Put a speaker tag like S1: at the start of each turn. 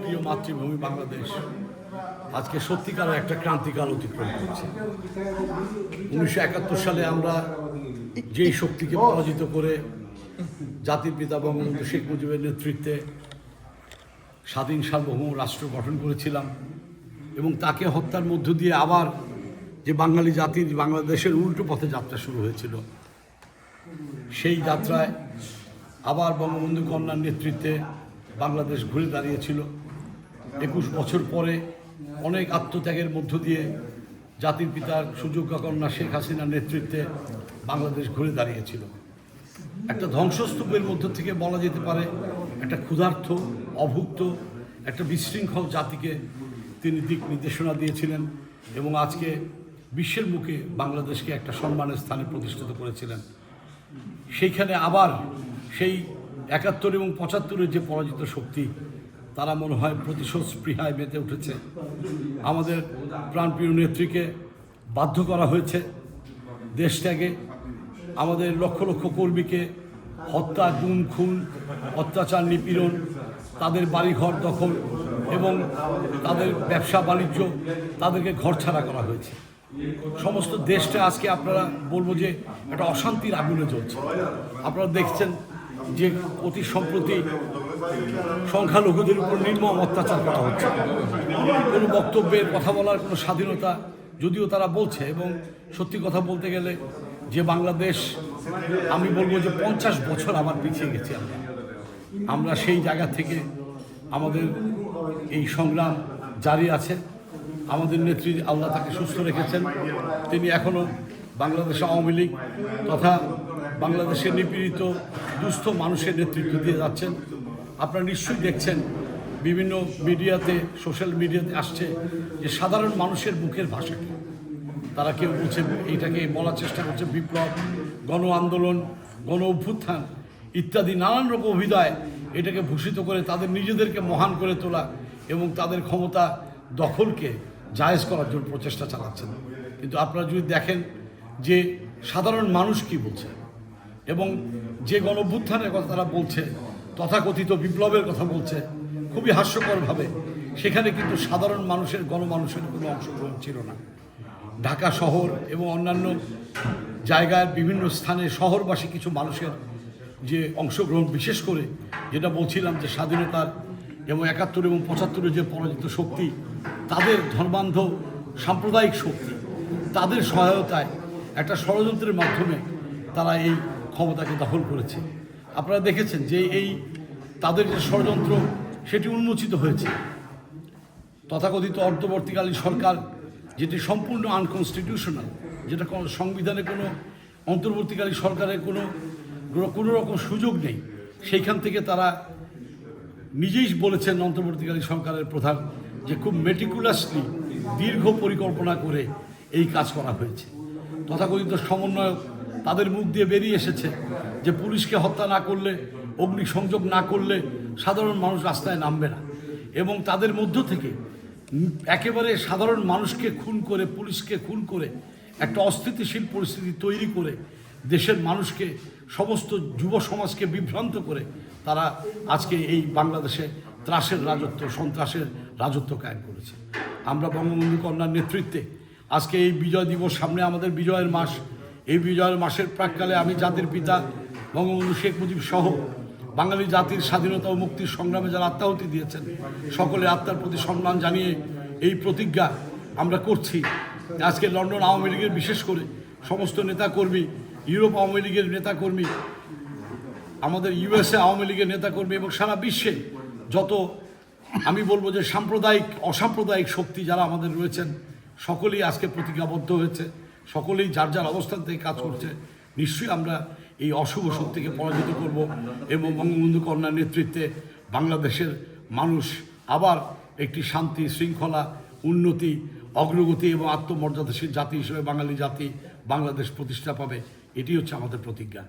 S1: প্রিয় মাতৃভূমি বাংলাদেশ। আজকে সত্যিকার একটা ক্রান্তিকাল অতিক্রম করছে। উনিশশো একাত্তর সালে আমরা যেই শক্তিকে পরাজিত করে জাতির পিতা বঙ্গবন্ধু শেখ মুজিবের নেতৃত্বে স্বাধীন সার্বভৌম রাষ্ট্র গঠন করেছিলাম এবং তাকে হত্যার মধ্য দিয়ে আবার যে বাঙালি জাতির বাংলাদেশের উল্টো পথে যাত্রা শুরু হয়েছিল, সেই যাত্রায় আবার বঙ্গবন্ধু কন্যার নেতৃত্বে বাংলাদেশ ঘুরে দাঁড়িয়েছিল। একুশ বছর পরে অনেক আত্মত্যাগের মধ্য দিয়ে জাতির পিতার সুযোগ্য কন্যা শেখ হাসিনার নেতৃত্বে বাংলাদেশ ঘুরে দাঁড়িয়েছিল। একটা ধ্বংসস্তূপের মধ্য থেকে বলা যেতে পারে, একটা ক্ষুধার্থ অভুক্ত, একটা বিশৃঙ্খল জাতিকে তিনি দিক নির্দেশনা দিয়েছিলেন এবং আজকে বিশ্বের মুখে বাংলাদেশকে একটা সম্মানের স্থানে প্রতিষ্ঠিত করেছিলেন। সেইখানে আবার সেই একাত্তর এবং পঁচাত্তরের যে পরাজিত শক্তি, তারা মনে হয় প্রতিশোধ স্পৃহায় মেতে উঠেছে। আমাদের প্রাণপ্রিয় নেত্রীকে বাধ্য করা হয়েছে দেশ ত্যাগে। আমাদের লক্ষ লক্ষ কর্মীকে হত্যা, গুম, খুন, অত্যাচার, নিপীড়ন, তাদের বাড়িঘর দখল এবং তাদের ব্যবসা, বাণিজ্য, তাদেরকে ঘর ছাড়া করা হয়েছে। সমস্ত দেশটা আজকে আপনারা বলব যে একটা অশান্তির আগুনে চলছে আপনারা দেখছেন যে অতি সম্প্রতি সংখ্যালঘুদের উপর নির্মম অত্যাচার করা হচ্ছে। কোনো বক্তব্যের কথা বলার কোনো স্বাধীনতা যদিও তারা বলছে এবং সত্যি কথা বলতে গেলে যে বাংলাদেশ, আমি বলব যে পঞ্চাশ বছর আমার পিছিয়ে গেছি আমরা। আমরা সেই জায়গা থেকে আমাদের এই সংগ্রাম জারি আছে। আমাদের নেত্রী আল্লাহ তাকে সুস্থ রেখেছেন। তিনি এখনও বাংলাদেশ আওয়ামী লীগ তথা বাংলাদেশের নিপীড়িত, দুস্থ মানুষের নেতৃত্ব দিয়ে যাচ্ছেন। আপনারা নিশ্চয়ই দেখছেন, বিভিন্ন মিডিয়াতে, সোশ্যাল মিডিয়াতে আসছে যে সাধারণ মানুষের মুখের ভাষা কি তারা কেউ বলছে এইটাকে বলার চেষ্টা করছে, বিপ্লব, গণ আন্দোলন, গণ অভ্যুত্থান ইত্যাদি নানান রকম অভিদয় এটাকে ভূষিত করে তাদের নিজেদেরকে মহান করে তোলা এবং তাদের ক্ষমতা দখলকে জায়েজ করার জন্য প্রচেষ্টা চালাচ্ছেন। কিন্তু আপনারা যদি দেখেন যে সাধারণ মানুষ কি বলছে এবং যে গণ অভ্যুত্থানের কথা তারা বলছে, তথাকথিত বিপ্লবের কথা বলছে, খুবই হাস্যকরভাবে, সেখানে কিন্তু সাধারণ মানুষের, গণমানুষের কোনো অংশগ্রহণ ছিল না। ঢাকা শহর এবং অন্যান্য জায়গায় বিভিন্ন স্থানে শহরবাসী কিছু মানুষের যে অংশগ্রহণ, বিশেষ করে যেটা বলছিলাম যে স্বাধীনতার এবং একাত্তর এবং পঁচাত্তরের যে পরাজিত শক্তি, তাদের ধর্মান্ধ সাম্প্রদায়িক শক্তি, তাদের সহায়তায় একটা ষড়যন্ত্রের মাধ্যমে তারা এই ক্ষমতাকে দখল করেছে। আপনারা দেখেছেন যে এই তাদের যে ষড়যন্ত্র, সেটি উন্মোচিত হয়েছে। তথাকথিত অন্তর্বর্তীকালীন সরকার, যেটি সম্পূর্ণ আনকনস্টিটিউশনাল, যেটা সংবিধানে কোনো অন্তর্বর্তীকালীন সরকারের কোনো কোনো রকম সুযোগ নেই, সেইখান থেকে তারা নিজেই বলেছেন অন্তর্বর্তীকালীন সরকারের প্রধান যে খুব মেটিকুলাসলি দীর্ঘ পরিকল্পনা করে এই কাজ করা হয়েছে। তথাকথিত সমন্বয়ক তাদের মুখ দিয়ে বেরিয়ে এসেছে যে পুলিশকে হত্যা না করলে, অগ্নিসংযোগ না করলে সাধারণ মানুষ রাস্তায় নামবে না। এবং তাদের মধ্য থেকে একেবারে সাধারণ মানুষকে খুন করে, পুলিশকে খুন করে, একটা অস্থিতিশীল পরিস্থিতি তৈরি করে দেশের মানুষকে, সমস্ত যুব সমাজকে বিভ্রান্ত করে তারা আজকে এই বাংলাদেশে ত্রাসের রাজত্ব, সন্ত্রাসের রাজত্ব কায়েম করেছে। আমরা বঙ্গবন্ধু কন্যার নেতৃত্বে আজকে এই বিজয় দিবস সামনে আমাদের বিজয়ের মাস। এই বিজয়ের মাসের প্রাককালে আমি জাতির পিতা বঙ্গবন্ধু শেখ মুজিব সহ বাঙালি জাতির স্বাধীনতা ও মুক্তির সংগ্রামে যারা আত্মাহুতি দিয়েছেন সকলের আত্মার প্রতি সম্মান জানিয়ে এই প্রতিজ্ঞা আমরা করছি। আজকে লন্ডন আওয়ামী লীগের বিশেষ করে সমস্ত নেতাকর্মী, ইউরোপ আওয়ামী লীগের নেতাকর্মী, আমাদের ইউএসএ আওয়ামী লীগের নেতাকর্মী এবং সারা বিশ্বে যত আমি বলব যে সাম্প্রদায়িক, অসাম্প্রদায়িক শক্তি যারা আমাদের রয়েছেন, সকলেই আজকে প্রতিজ্ঞাবদ্ধ হয়েছে। সকলেই যার যার অবস্থান থেকে কাজ করছে, নিশ্চয়ই আমরা এই অশুভ শক্তিকে পরাজিত করব এবং বঙ্গবন্ধু কন্যার নেতৃত্বে বাংলাদেশের মানুষ আবার একটি শান্তি, শৃঙ্খলা, উন্নতি, অগ্রগতি এবং আত্মমর্যাদাশীল জাতি হিসেবে বাঙালি জাতি বাংলাদেশ প্রতিষ্ঠা পাবে। এটি হচ্ছে আমাদের প্রতিজ্ঞা।